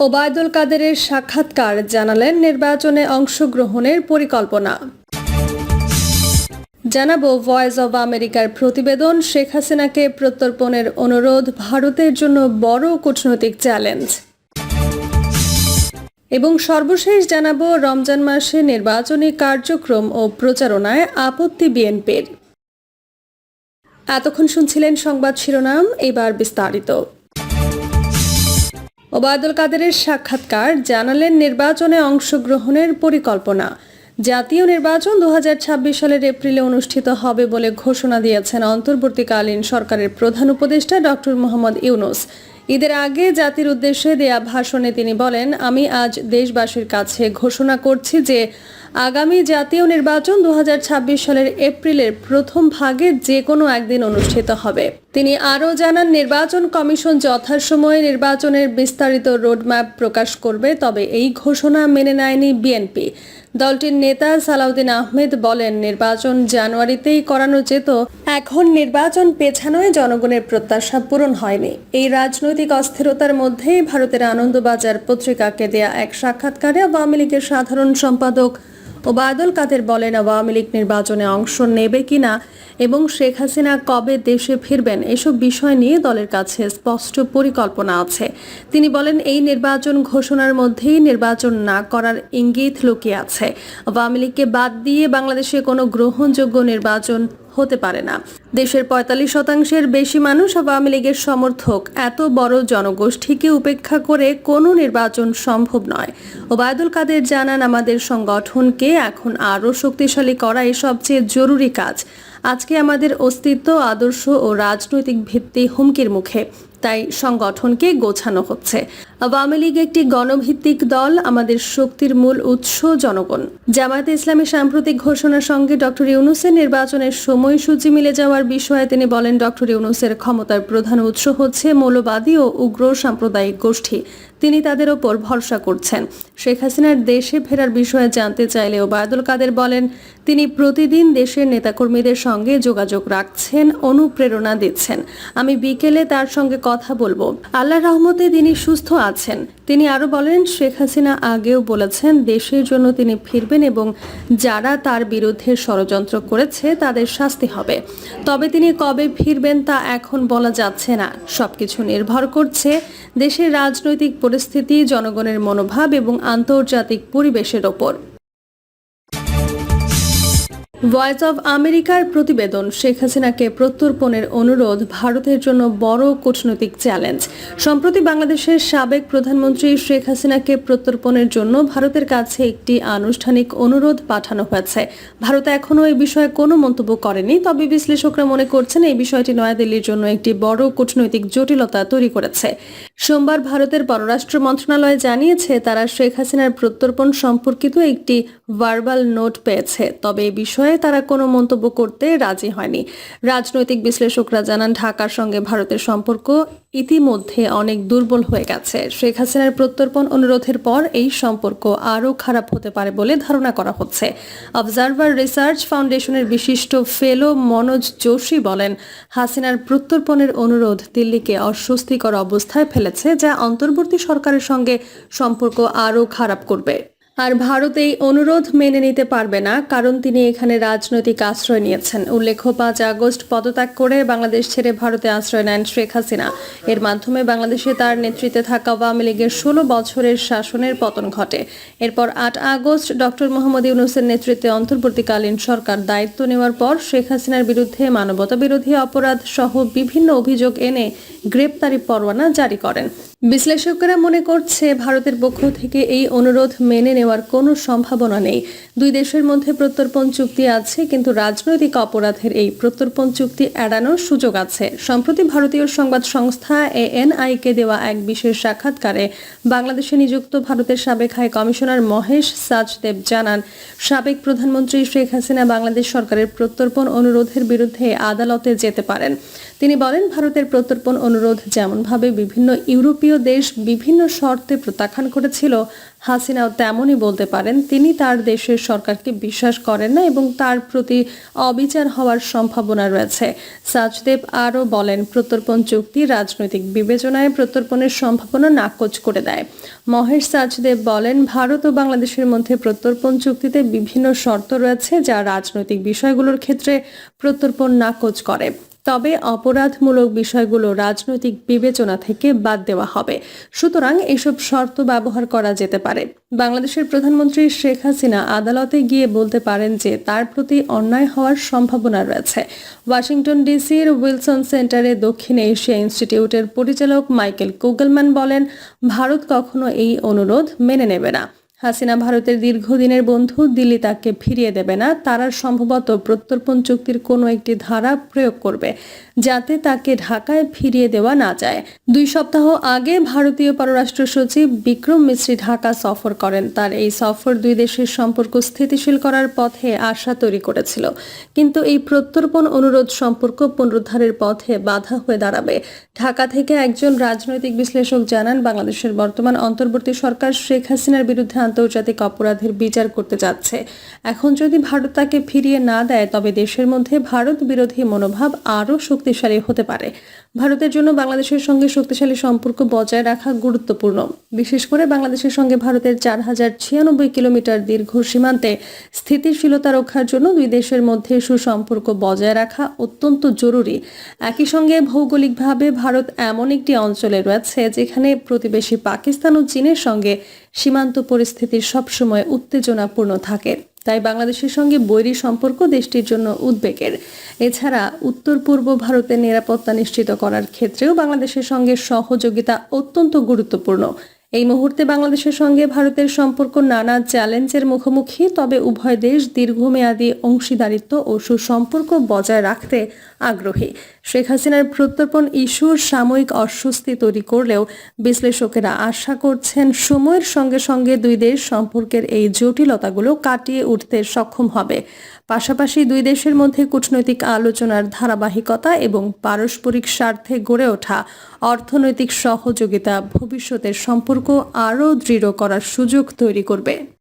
ওবায়দুল কাদেরের সাক্ষাৎকার জানালেন নির্বাচনে অংশগ্রহণের পরিকল্পনা। জানাব ভয়েস অব আমেরিকার প্রতিবেদন। শেখ হাসিনাকে প্রত্যর্পণের অনুরোধ ভারতের জন্য বড় কূটনৈতিক চ্যালেঞ্জ। এবং সর্বশেষ জানাব রমজান মাসে নির্বাচনী কার্যক্রম ও প্রচারণায় আপত্তি বিএনপির। এতক্ষণ শুনছিলেন সংবাদ শিরোনাম, এবার বিস্তারিত। ওবায়দুল কাদেরের সাক্ষাৎকার জানালেন নির্বাচনে অংশগ্রহণের পরিকল্পনা। জাতীয় নির্বাচন দুহাজার ছাব্বিশ সালের এপ্রিলে অনুষ্ঠিত হবে বলে ঘোষণা দিয়েছেন অন্তর্বর্তীকালীন সরকারের প্রধান উপদেষ্টা ডক্টর মোহাম্মদ ইউনুস। ঈদের আগে জাতির উদ্দেশ্যে দেয়া ভাষণে তিনি বলেন, আমি আজ দেশবাসীর কাছে ঘোষণা করছি যে আগামী জাতীয় নির্বাচন দু হাজার ছাব্বিশ সালের এপ্রিলের প্রথম ভাগে যে কোনো একদিন অনুষ্ঠিত হবে। তিনি আরও জানান, নির্বাচন কমিশন যথাসময়ে নির্বাচনের বিস্তারিত রোডম্যাপ প্রকাশ করবে, তবে এই ঘোষণা মেনে নেয়নি বিএনপি। দলটির নেতা সালাউদ্দিন আহমেদ বলেন, নির্বাচন জানুয়ারিতেই করানো যেত, এখন নির্বাচন পেছানোয় জনগণের প্রত্যাশা পূরণ হয়নি। এই রাজনৈতিক অস্থিরতার মধ্যেই ভারতের আনন্দবাজার পত্রিকাকে দেয়া এক সাক্ষাৎকারে আওয়ামী লীগের সাধারণ সম্পাদক ওবায়দুল কাদের বলেন, আওয়ামী লীগ নির্বাচনে অংশ নেবে কিনা এবং শেখ হাসিনা কবে দেশে ফিরবেন, এসব বিষয় নিয়ে দলের কাছে স্পষ্ট পরিকল্পনা আছে। তিনি বলেন, এই নির্বাচন ঘোষণার মধ্যেই নির্বাচন না করার ইঙ্গিত লুকিয়ে আছে। আওয়ামী লীগকে বাদ দিয়ে বাংলাদেশে কোনো গ্রহণযোগ্য নির্বাচন হতে পারে না। দেশের পঁয়তাল্লিশ শতাংশের বেশি মানুষ আওয়ামী লীগের সমর্থক। এত বড় জনগোষ্ঠীকে উপেক্ষা করে কোনো নির্বাচন সম্ভব নয়। ওবায়দুল কাদের জানান, আমাদের সংগঠনকে এখন আরও শক্তিশালী করাই সবচেয়ে জরুরি কাজ। আজকে আমাদের অস্তিত্ব, আদর্শ ও রাজনৈতিক ভিত্তি হুমকির মুখে। তাই সংগঠনকে গোছানো হচ্ছে। আওয়ামী লীগ একটি গণভিত্তিক দল, আমাদের শক্তির মূল উৎস জনগণ। জামায়াতে ইসলামী সাম্প্রতিক ঘোষণার সঙ্গে ডক্টর ইউনুসের নির্বাচনের সময়সূচি মিলে যাওয়ার বিষয়ে তিনি বলেন ডক্টর ইউনুসের ক্ষমতার প্রধান উৎস হচ্ছে মৌলবাদী ও উগ্র সাম্প্রদায়িক গোষ্ঠী। তিনি তাদের ওপর ভরসা করছেন। শেখ হাসিনার দেশে ফেরার বিষয়ে জানতে চাইলে ওবায়দুল কাদের বলেন, তিনি প্রতিদিন দেশের নেতাকর্মীদের সঙ্গে যোগাযোগ রাখছেন, অনুপ্রেরণা দিচ্ছেন। আমি বিকেলে তার সঙ্গে কথা বলব। আল্লাহ রহমতে তিনি সুস্থ আছেন। তিনি আরও বলেন, শেখ হাসিনা আগেও বলেছেন, দেশের জন্য তিনি ফিরবেন এবং যারা তার বিরুদ্ধে ষড়যন্ত্র করেছে তাদের শাস্তি হবে। তবে তিনি কবে ফিরবেন তা এখন বলা যাচ্ছে না। সবকিছু নির্ভর করছে দেশের রাজনৈতিক পরিস্থিতি, জনগণের মনোভাব এবং আন্তর্জাতিক পরিবেশের ওপর। ভয়েস অব আমেরিকার প্রতিবেদন, শেখ হাসিনাকে প্রত্যর্পণের অনুরোধ, ভারতের জন্য বড় কূটনৈতিক চ্যালেঞ্জ সম্প্রতি বাংলাদেশের সাবেক প্রধানমন্ত্রী শেখ হাসিনাকে প্রত্যর্পণের জন্য ভারতের কাছে একটি আনুষ্ঠানিক অনুরোধ পাঠানো হয়েছে। ভারত এখনও এই বিষয়ে কোনো মন্তব্য করেনি, তবে বিশ্লেষকরা মনে করছেন এই বিষয়টি নয়াদিল্লির জন্য একটি বড় কূটনৈতিক জটিলতা তৈরি করেছে। সোমবার ভারতের পররাষ্ট্র মন্ত্রণালয় জানিয়েছে, তারা শেখ হাসিনার প্রত্যর্পণ সম্পর্কিত একটি ভার্বাল নোট পেয়েছে। তবে এই বিষয়ে তারা কোনো মন্তব্য করতে রাজি হয়নি। রাজনৈতিক বিশ্লেষকরা জানান, ঢাকার সঙ্গে ভারতের সম্পর্ক ইতিমধ্যে অনেক দুর্বল হয়ে গেছে। শেখ হাসিনার প্রত্যর্পণ অনুরোধের পর এই সম্পর্ক আরও খারাপ হতে পারে বলে ধারণা করা হচ্ছে। অবজারভার রিসার্চ ফাউন্ডেশনের বিশিষ্ট ফেলো মনোজ যোশী বলেন, হাসিনার প্রত্যর্পণের অনুরোধ দিল্লিকে অস্বস্তিকর অবস্থায় ফেলেছে যা অন্তর্বর্তী সরকারের সঙ্গে সম্পর্ক আরও খারাপ করবে। আর ভারত এই অনুরোধ মেনে নিতে পারবে না, কারণ তিনি এখানে রাজনৈতিক আশ্রয় নিয়েছেন। উল্লেখ্য, পাঁচ আগস্ট পদত্যাগ করে বাংলাদেশ ছেড়ে ভারতে আশ্রয় নেন শেখ হাসিনা। এর মাধ্যমে বাংলাদেশে তার নেতৃত্বে থাকা আওয়ামী লীগের ষোলো বছরের শাসনের পতন ঘটে। এরপর আট আগস্ট ডক্টর মোহাম্মদ ইউনুসের নেতৃত্বে অন্তর্বর্তীকালীন সরকার দায়িত্ব নেওয়ার পর শেখ হাসিনার বিরুদ্ধে মানবতা বিরোধী অপরাধ সহ বিভিন্ন অভিযোগ এনে গ্রেপ্তারি পরোয়ানা জারি করেন। বিশ্লেষকেরা মনে করছে, ভারতের পক্ষ থেকে এই অনুরোধ মেনে নেওয়ার কোনো সম্ভাবনা নেই। দুই দেশের মধ্যে প্রত্যর্পণ চুক্তি আছে, কিন্তু রাজনৈতিক অপরাধের এই প্রত্যর্পণ চুক্তি এড়ানোর সুযোগ আছে। সম্প্রতি ভারতীয় সংবাদ সংস্থা এএনআইকে দেওয়া এক বিশেষ সাক্ষাৎকারে বাংলাদেশে নিযুক্ত ভারতের সাবেক হাই কমিশনার মহেশ সাজদেব জানান, সাবেক প্রধানমন্ত্রী শেখ হাসিনা বাংলাদেশ সরকারের প্রত্যর্পণ অনুরোধের বিরুদ্ধে আদালতে যেতে পারেন। তিনি বলেন, ভারতের প্রত্যর্পণ অনুরোধ যেমনভাবে বিভিন্ন ইউরোপীয় দেশ বিভিন্ন শর্তে প্রত্যাখ্যান করেছিল, হাসিনাও তেমনই বলতে পারেন তিনি তার দেশের সরকারকে বিশ্বাস করেন না এবং তার প্রতি অবিচার হওয়ার সম্ভাবনা রয়েছে। সাজদেব আরও বলেন, প্রত্যর্পণ চুক্তি রাজনৈতিক বিবেচনায় প্রত্যর্পণের সম্ভাবনা নাকচ করে দেয়। মহেশ সাজদেব বলেন, ভারত ও বাংলাদেশের মধ্যে প্রত্যর্পণ চুক্তিতে বিভিন্ন শর্ত রয়েছে যা রাজনৈতিক বিষয়গুলোর ক্ষেত্রে প্রত্যর্পণ নাকচ করে। তবে অপরাধমূলক বিষয়গুলো রাজনৈতিক বিবেচনা থেকে বাদ দেওয়া হবে। সুতরাং এসব শর্ত ব্যবহার করা যেতে পারে। বাংলাদেশের প্রধানমন্ত্রী শেখ হাসিনা আদালতে গিয়ে বলতে পারেন যে, তার প্রতি অন্যায় হওয়ার সম্ভাবনা রয়েছে। ওয়াশিংটন ডিসির উইলসন সেন্টারে দক্ষিণ এশিয়া ইনস্টিটিউটের পরিচালক মাইকেল কুগলম্যান বলেন, ভারত কখনো এই অনুরোধ মেনে নেবে না। হাসিনা ভারতের দীর্ঘদিনের বন্ধু দিল্লি তাকে ফিরিয়ে দেবে না তারা সম্ভবত প্রত্যর্পণ চুক্তির কোনো একটি ধারা প্রয়োগ করবে। যাতে তাকে ঢাকায় ফিরিয়ে দেওয়া না যায়। দুই সপ্তাহ আগে ভারতীয় পররাষ্ট্র সচিব বিক্রম মিশ্রি ঢাকা সফর করেন। তার এই সফর দুই দেশের সম্পর্ক স্থিতিশীল করার পথে আশা তৈরি করেছিল। কিন্তু এই প্রত্যর্পণ অনুরোধ সম্পর্ক পুনরুদ্ধারের পথে বাধা হয়ে দাঁড়াবে। ঢাকা থেকে একজন রাজনৈতিক বিশ্লেষক জানান, বাংলাদেশের বর্তমান অন্তর্বর্তী সরকার শেখ হাসিনার বিরুদ্ধে আন্তর্জাতিক অপরাধের বিচার করতে যাচ্ছে। এখন যদি ভারত তাকে ফিরিয়ে না দেয়, তবে দেশের মধ্যে ভারত বিরোধী মনোভাব আরও শক্তিশালী হতে পারে। ভারতের জন্য বাংলাদেশের সঙ্গে শক্তিশালী সম্পর্ক বজায় রাখা গুরুত্বপূর্ণ। বিশেষ করে বাংলাদেশের সঙ্গে ভারতের চার হাজার ছিয়ানব্বই কিলোমিটার দীর্ঘ সীমান্তে স্থিতিশীলতা রক্ষার জন্য দুই দেশের মধ্যে সুসম্পর্ক বজায় রাখা অত্যন্ত জরুরি। একই সঙ্গে ভৌগোলিকভাবে ভারত এমন একটি অঞ্চলে রয়েছে যেখানে প্রতিবেশী পাকিস্তান ও চীনের সঙ্গে সীমান্ত পরিস্থিতি সবসময় উত্তেজনাপূর্ণ থাকে। তাই বাংলাদেশের সঙ্গে বৈরী সম্পর্ক দেশটির জন্য উদ্বেগের। এছাড়া উত্তর পূর্ব ভারতের নিরাপত্তা নিশ্চিত করার ক্ষেত্রেও বাংলাদেশের সঙ্গে সহযোগিতা অত্যন্ত গুরুত্বপূর্ণ। এই মুহূর্তে বাংলাদেশের সঙ্গে ভারতের সম্পর্ক নানা চ্যালেঞ্জের মুখোমুখি, তবে উভয় দেশ দীর্ঘমেয়াদী অংশীদারিত্ব ও সুসম্পর্ক বজায় রাখতে আগ্রহী। শেখ হাসিনার প্রত্যর্পণ ইস্যুর সাময়িক অস্বস্তি তৈরি করলেও বিশ্লেষকেরা আশা করছেন সময়ের সঙ্গে সঙ্গে দুই দেশ সম্পর্কের এই জটিলতাগুলো কাটিয়ে উঠতে সক্ষম হবে। পাশাপাশি দুই দেশের মধ্যে কূটনৈতিক আলোচনার ধারাবাহিকতা এবং পারস্পরিক স্বার্থে গড়ে ওঠা অর্থনৈতিক সহযোগিতা ভবিষ্যতের সম্পর্ক আরও দৃঢ় করার সুযোগ তৈরি করবে।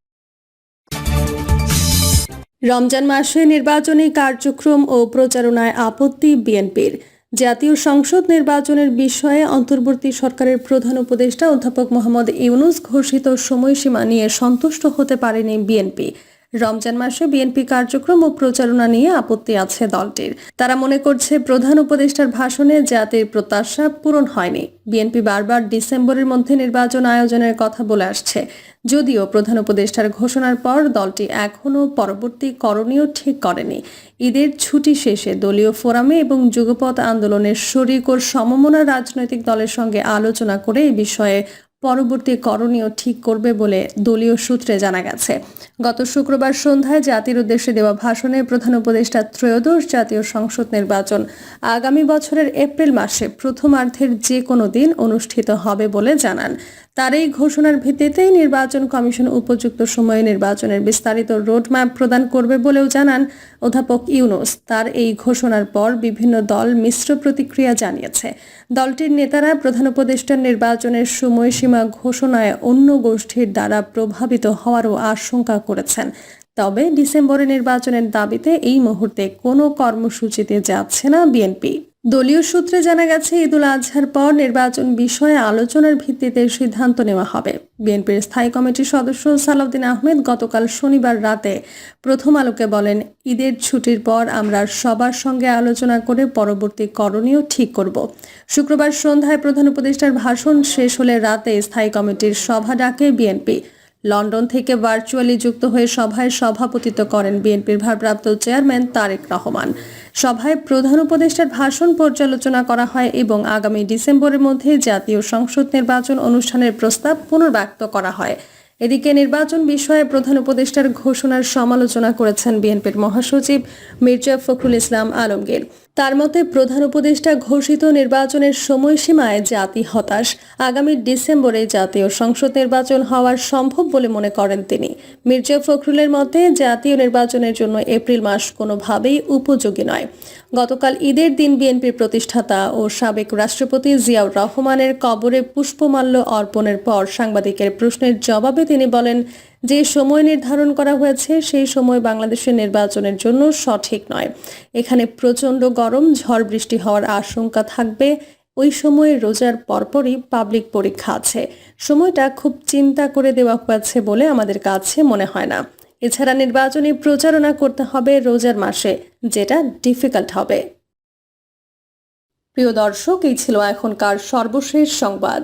রমজান মাসে নির্বাচনী কার্যক্রম ও প্রচারণায় আপত্তি বিএনপির। জাতীয় সংসদ নির্বাচনের বিষয়ে অন্তর্বর্তী সরকারের প্রধান উপদেষ্টা অধ্যাপক মোহাম্মদ ইউনুস ঘোষিত সময়সীমা নিয়ে সন্তুষ্ট হতে পারেনি বিএনপি। রমজান মাসে বিএনপি কার্যক্রম ও প্রচারণা নিয়ে আপত্তি আছে দলটির। তারা মনে করছে প্রধান উপদেষ্টার ভাষণে জাতির প্রত্যাশা পূরণ হয়নি। বিএনপি বারবার ডিসেম্বরের মধ্যে নির্বাচন আয়োজনের কথা বলে আসছে। যদিও প্রধান উপদেষ্টার ঘোষণার পর দলটি এখনও পরবর্তী করণীয় ঠিক করেনি। ঈদের ছুটি শেষে দলীয় ফোরামে এবং যুগপথ আন্দোলনের শরিক ও সমমনা রাজনৈতিক দলের সঙ্গে আলোচনা করে এই বিষয়ে পরবর্তী করণীয় ঠিক করবে বলে দলীয় সূত্রে জানা গেছে। গত শুক্রবার সন্ধ্যায় জাতির উদ্দেশ্যে দেওয়া ভাষণে প্রধান উপদেষ্টা ত্রয়োদশ জাতীয় সংসদ নির্বাচন আগামী বছরের এপ্রিল মাসে প্রথমার্ধের যে কোনো দিন অনুষ্ঠিত হবে বলে জানান। তার এই ঘোষণার ভিত্তিতেই নির্বাচন কমিশন উপযুক্ত সময়ে নির্বাচনের বিস্তারিত রোডম্যাপ প্রদান করবে বলেও জানান অধ্যাপক ইউনুস। তার এই ঘোষণার পর বিভিন্ন দল মিশ্র প্রতিক্রিয়া জানিয়েছে। দলটির নেতারা প্রধান উপদেষ্টার নির্বাচনের সময়সীমা ঘোষণায় অন্য গোষ্ঠীর দ্বারা প্রভাবিত হওয়ারও আশঙ্কা করেছেন। তবে ডিসেম্বরে নির্বাচনের দাবিতে এই মুহূর্তে কোনো কর্মসূচিতে যাচ্ছে না বিএনপি। দলীয় সূত্রে জানা গেছে, ঈদুল আজহার পর নির্বাচন বিষয়ে আলোচনার ভিত্তিতে সিদ্ধান্ত নেওয়া হবে। বিএনপির স্থায়ী কমিটির সদস্য সালাউদ্দিন আহমেদ গতকাল শনিবার রাতে প্রথম আলোকে বলেন, ঈদের ছুটির পর আমরা সবার সঙ্গে আলোচনা করে পরবর্তী করণীয় ঠিক করব। শুক্রবার সন্ধ্যায় প্রধান উপদেষ্টার ভাষণ শেষ হলে রাতে স্থায়ী কমিটির সভা ডাকে বিএনপি। লন্ডন থেকে ভার্চুয়ালি যুক্ত হয়ে সভায় সভাপতিত্ব করেন বিএনপির ভারপ্রাপ্ত চেয়ারম্যান তারেক রহমান। সভায় প্রধান উপদেষ্টার ভাষণ পর্যালোচনা করা হয় এবং আগামী ডিসেম্বরের মধ্যে জাতীয় সংসদ নির্বাচন অনুষ্ঠানের প্রস্তাব পুনর্ব্যক্ত করা হয়। এদিকে নির্বাচন বিষয়ে প্রধান উপদেষ্টার ঘোষণার সমালোচনা করেছেন বিএনপির মহাসচিব মির্জা ফখরুল ইসলাম আলমগীর। তার মতে প্রধান উপদেষ্টা ঘোষিত নির্বাচনের সময়সীমায় জাতি হতাশ। আগামী ডিসেম্বরে জাতীয় সংসদ নির্বাচন হওয়ার সম্ভব বলে মনে করেন তিনি। মির্জা ফখরুলের মতে জাতীয় নির্বাচনের জন্য এপ্রিল মাস কোনোভাবেই উপযোগী নয়। গতকাল ঈদের দিন বিএনপির প্রতিষ্ঠাতা ও সাবেক রাষ্ট্রপতি জিয়াউর রহমানের কবরে পুষ্পমাল্য অর্পণের পর সাংবাদিকের প্রশ্নের জবাবে তিনি বলেন যে সময় নির্ধারণ করা হয়েছে, সেই সময় বাংলাদেশের নির্বাচনের জন্য সঠিক নয়। এখানে প্রচণ্ড গরম, ঝড় বৃষ্টি হওয়ার আশঙ্কা থাকবে। ওই সময়ে রোজার পরপরই পাবলিক পরীক্ষা আছে। সময়টা খুব চিন্তা করে দেওয়া হয়েছে বলে আমাদের কাছে মনে হয় না। এছাড়া নির্বাচনী প্রচারণা করতে হবে রোজার মাসে, যেটা ডিফিকাল্ট হবে। প্রিয় দর্শক, এই ছিল এখনকার সর্বশেষ সংবাদ।